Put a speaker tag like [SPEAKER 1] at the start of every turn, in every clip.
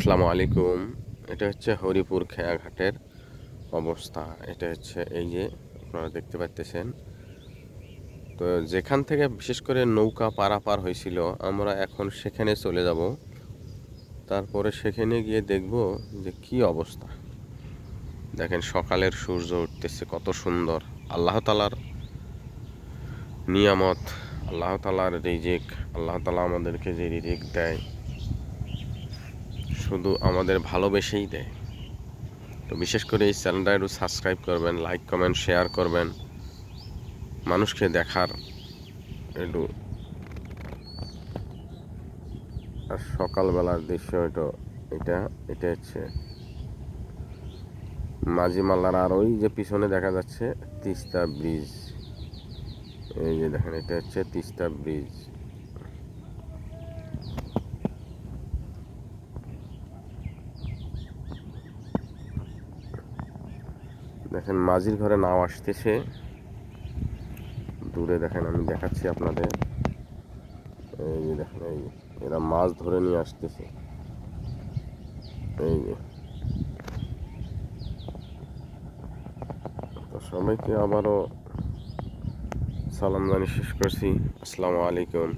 [SPEAKER 1] আসসালামু আলাইকুম। এটা হচ্ছে হরিপুর খেয়াঘাটের অবস্থা। এটা হচ্ছে এই যে, আপনারা দেখতে পাচ্তেছেন তো যেখান থেকে বিশেষ করে নৌকা পারাপার হয়েছিল, আমরা এখন সেখানে চলে যাব। তারপরে সেখানে গিয়ে দেখব যে কি অবস্থা। দেখেন সকালের সূর্য উঠতেছে, কত সুন্দর। আল্লাহ তালার নিয়ামত, আল্লাহ তালার রিজিক, আল্লাহ তালা আমাদেরকে যে রিজিক দেয়। শুধু আমাদের ভালোবেসেই দেয়। তো বিশেষ করে এই চ্যানেলটা একটু সাবস্ক্রাইব করবেন লাইক কমেন্ট শেয়ার করবেন। মানুষকে দেখার একটু আর সকালবেলার দৃশ্য এটা এটা এটা হচ্ছে মাঝিমাল্লার আর ওই যে পিছনে দেখা যাচ্ছে তিস্তা ব্রিজ। এই যে দেখেন, এটা হচ্ছে তিস্তা ব্রিজ। দেখেন মাঝির ঘরে নাও আসতেছে। দূরে দেখেন আমি দেখাচ্ছি আপনাদের। এই যে দেখেন, এই এরা মাছ ধরে নিয়ে আসতেছে। এই যে। সবাইকে আবারও সালাম জানি শেষ করছি। আসসালামু আলাইকুম।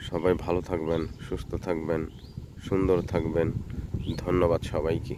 [SPEAKER 1] সবাই ভালো থাকবেন, সুস্থ থাকবেন, সুন্দর থাকবেন। ধন্যবাদ সবাইকে।